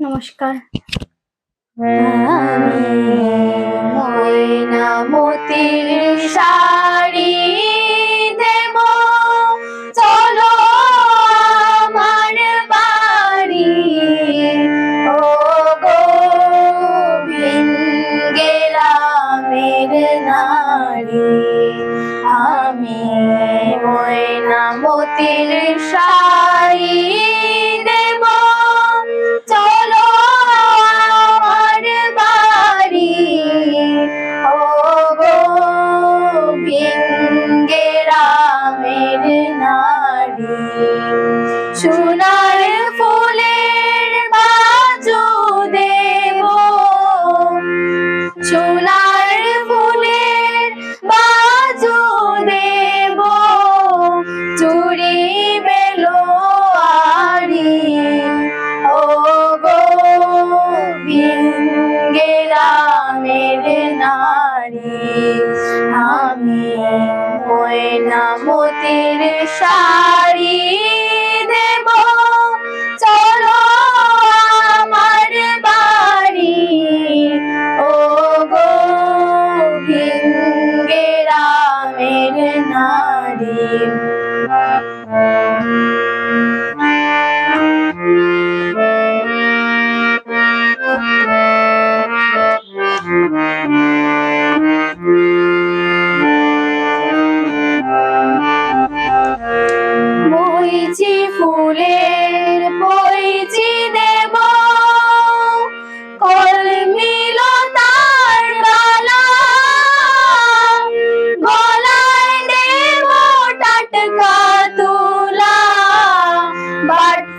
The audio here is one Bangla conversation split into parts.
নমস্কার। হ্যাঁ, হ্যাঁ, হ্যাঁ। ময়নামতির মতির শাড়ি।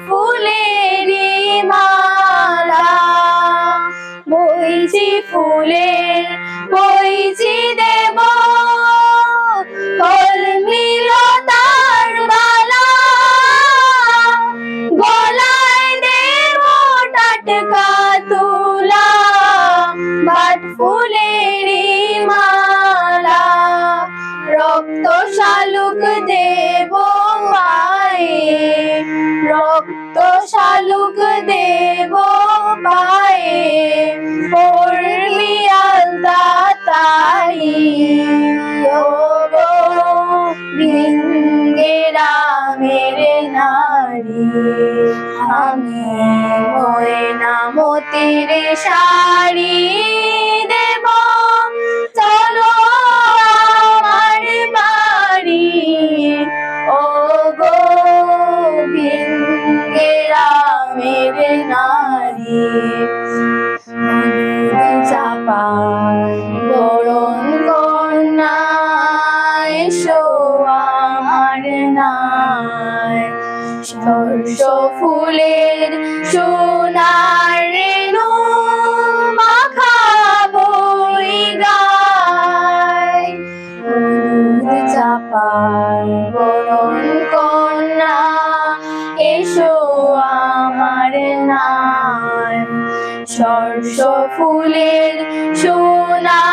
ফুলেরি মালা, বইছি ফুলের, বইছি দেব। কলমিল তার বালা, গলায় দেব টাটকা তুলা। বাট ফুলের রক্ত শালুক দেব পায়ে পড়লি আলতা তাই। মেরে নারী আমি ময়না মতির সা হর্ষ ফুলের সোনার রেণু মাখাবো গায়। চাপার বরণ কন্যা, এসো আমার নাম। সর্ষ ফুলের সোনা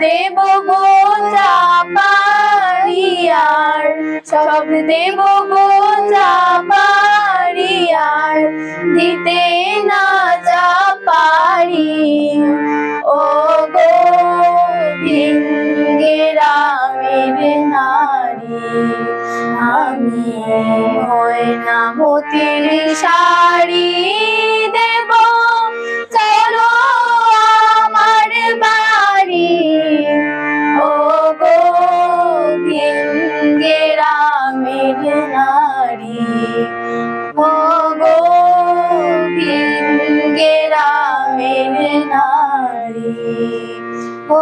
দেব গো চাপারিয়ার সব দেব গো নারী গেরামের নারী ও